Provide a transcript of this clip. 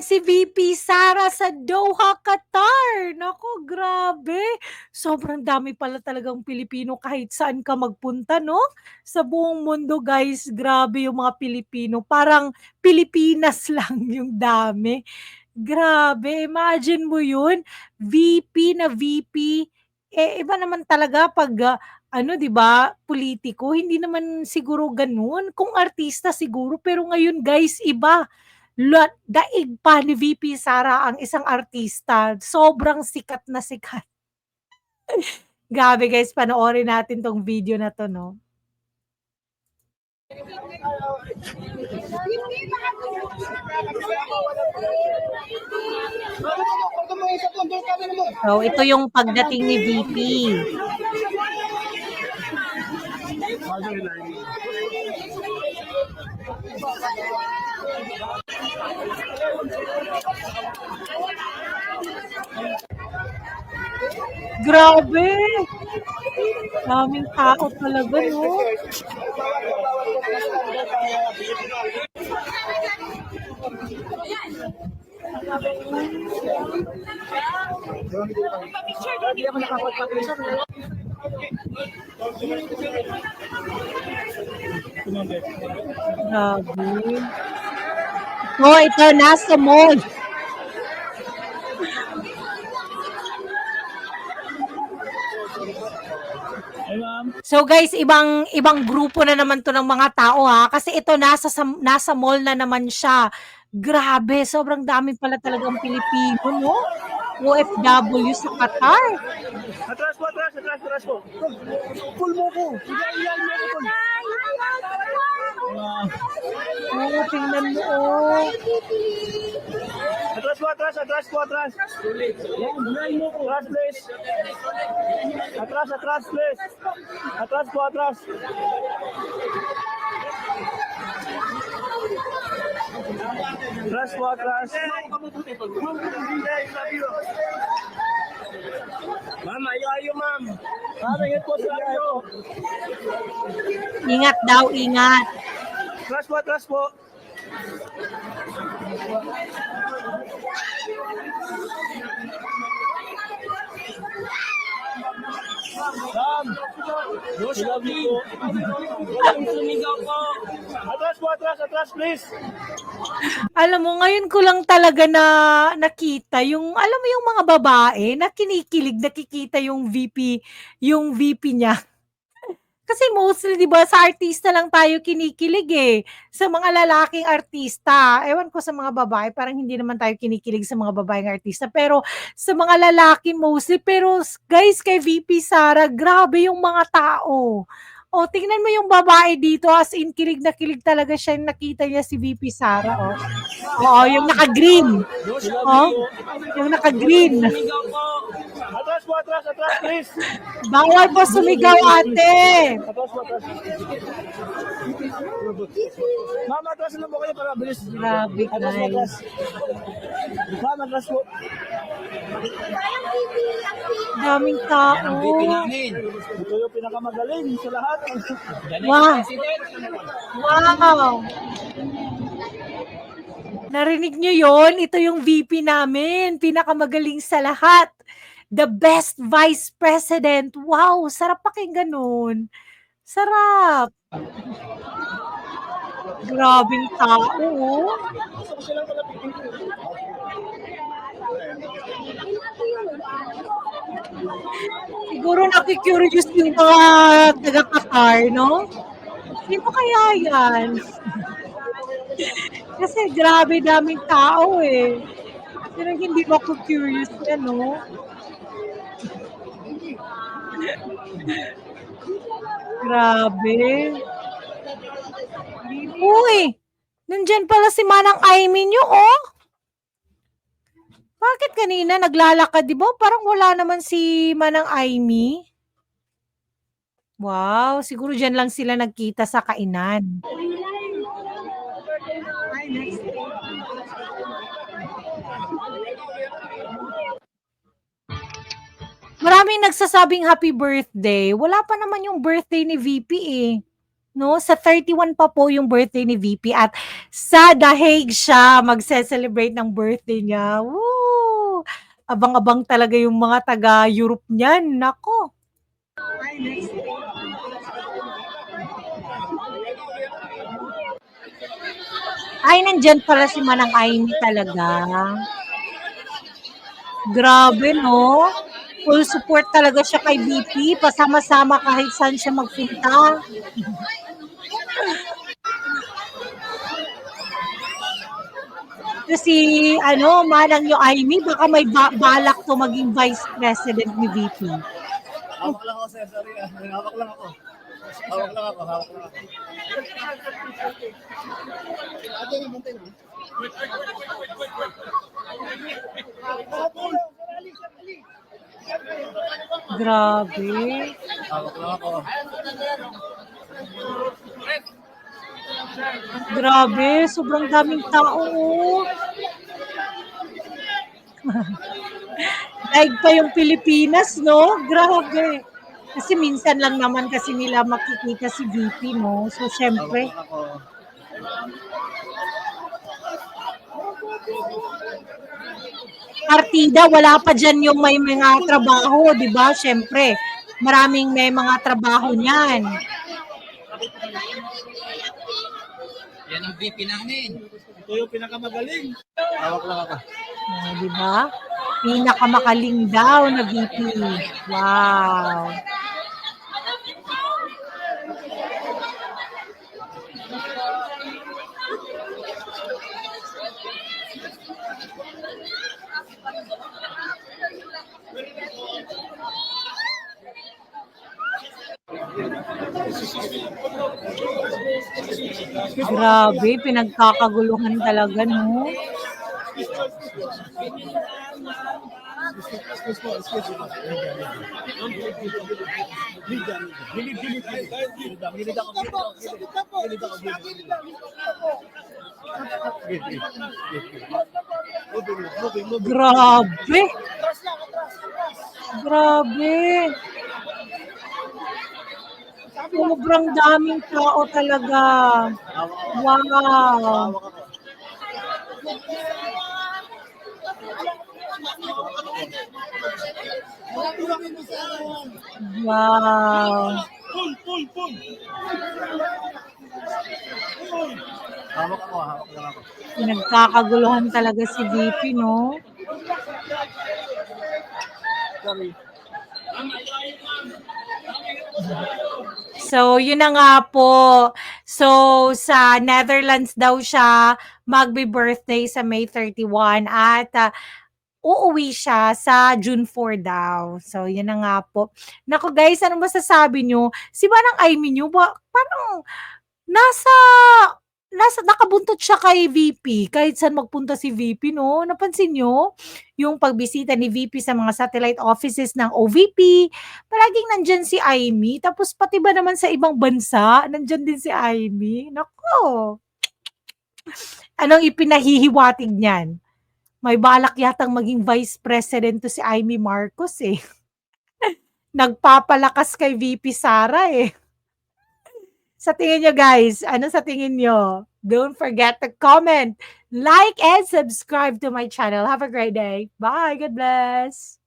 naman si VP Sara sa Doha, Qatar. Naku, grabe. Sobrang dami pala talagang Pilipino kahit saan ka magpunta, no? Sa buong mundo, guys, grabe yung mga Pilipino. Parang Pilipinas lang yung dami. Grabe, imagine mo yun, VP na VP. Eh, iba naman talaga pag, ah, ano, 'di ba, politiko. Hindi naman siguro gano'n. Kung artista siguro, pero ngayon, guys, iba. Daig pa ni VP Sara ang isang artista. Sobrang sikat na sikat. Grabe, guys, panoorin natin 'tong video na 'to, 'no? So, ito yung pagdating ni VP. Grabe! Daming tao talaga, no? Grabe. Oh, ito nasa mall. So guys, ibang ibang grupo na naman 'to ng mga tao ha, kasi ito nasa sa nasa mall na naman siya. Grabe, sobrang dami pala talagang Pilipino, no? OFW sa Qatar. Atras po, atras, atras, atras po. Pull mo ko. Iyan, iyan mo ko. pull. Oh, tingnan mo, oh. Atras po, atras, atras po, atras. Ko. Atras, please. Atras, atras, please. Atras po, atras. Atras po, atras. Ma'am, ayayo, ma'am. Ma'am, ingat po sa ayo. Ingat daw, ingat. Atras po, atras po. Ma'am, no shopping. Walang sumigaw po. Atras po, atras, atras, please. Alam mo, ngayon ko lang talaga na nakita yung, alam mo yung mga babae na kinikilig, nakikita yung VP, yung VP niya. Kasi mostly, di ba, sa artista lang tayo kinikilig eh. Sa mga lalaking artista. Ewan ko sa mga babae, parang hindi naman tayo kinikilig sa mga babaeng artista. Pero sa mga lalaki mostly. Pero guys, kay VP Sara, grabe yung mga tao. O, tingnan mo yung babae dito, as in, kilig na kilig talaga siya. Nakita niya si VP Sara, oh. Oo, yung naka-green. Oh, yung naka-green. Po. Atras atras, please. Bawal po sumigaw, ate. Atras po, atras. Ma'am, atras na po kayo para bilis. Grabe, Atras po, atras. Ma'am, atras po. Daming tao. Ito yung pinakamagaling sa lahat. Wow. Wow. Narinig nyo yon? Ito yung VP namin. Pinakamagaling sa lahat. The best vice president. Wow, sarap pakinggan nun. Sarap. Grabing tao. oh. Siguro nakikurious yung mga taga-Qatar, no? Sino kaya yan? Kasi grabe daming tao eh. Pero hindi mo curious yan, no? Grabe. Uy! Nandyan pala si Manang Aimee nyo, oh! Bakit kanina naglalakad, di ba? Parang wala naman si Manang Aimee. Wow, siguro dyan lang sila nagkita sa kainan. Maraming nagsasabing happy birthday. Wala pa naman yung birthday ni VP eh. No, sa 31 pa po yung birthday ni VP at sa The Hague siya magse-celebrate ng birthday niya. Woo! Abang-abang talaga yung mga taga-Europe niyan. Nako. Ay, nandyan pala si Manang Aimee talaga. Grabe, no? Full support talaga siya kay VP. Pasama-sama kahit saan siya magpunta. Kasi, ano, Manang yung Aimee, baka may ba- balak to maging vice president ni VP. Hawak lang ako, sir. Sorry. ah. Hawak lang ako. Hawak lang ako. Hawak lang ako. Ate, bantay mo. Grabe. Hawak. Grabe, sobrang daming tao. oh. Daig pa yung Pilipinas, no? Grabe. Kasi minsan lang naman kasi nila makikita si VP, no? So, Hawak syempre, ako. Partida, wala pa dyan yung may mga trabaho, di ba? Syempre, maraming may mga trabaho niyan. Yan ang VP namin. Ito yung pinakamagaling. Hawak lang ako. Oh, di ba? Pinakamakaling daw na VP. Wow. Grabe, pinagkakaguluhan talaga, no? Gilid, gilid, gilid. Gilid ako. Gilid ako. Gilid ako. Gilid ako. Gilid ako. Gilid. Gilid. Moving, moving, moving. Grabe. Grabe. Sobrang daming tao talaga. Wow. Wow. Pull, pull, pull. Hawak ako, hawak lang ako. Pinagkakaguluhan talaga si VP, no? Sorry. So, yun na nga po. So, sa Netherlands daw siya magbe-birthday sa May 31 at ah, uuwi siya sa June 4 daw. So, yun na nga po. Naku guys, ano masasabi nyo? Si Manang Aimee nyo, ba, parang nasa nasa nakabuntot siya kay VP kahit saan magpunta si VP no? Napansin nyo yung pagbisita ni VP sa mga satellite offices ng OVP palaging nandyan si Aimee tapos pati ba naman sa ibang bansa nandyan din si Aimee nako! Anong ipinahihiwatig niyan? May balak yatang maging vice president to si Aimee Marcos eh. Nagpapalakas kay VP Sara eh sa tingin nyo guys, ano sa tingin nyo? Don't forget to comment, like, and subscribe to my channel. Have a great day. Bye. God bless.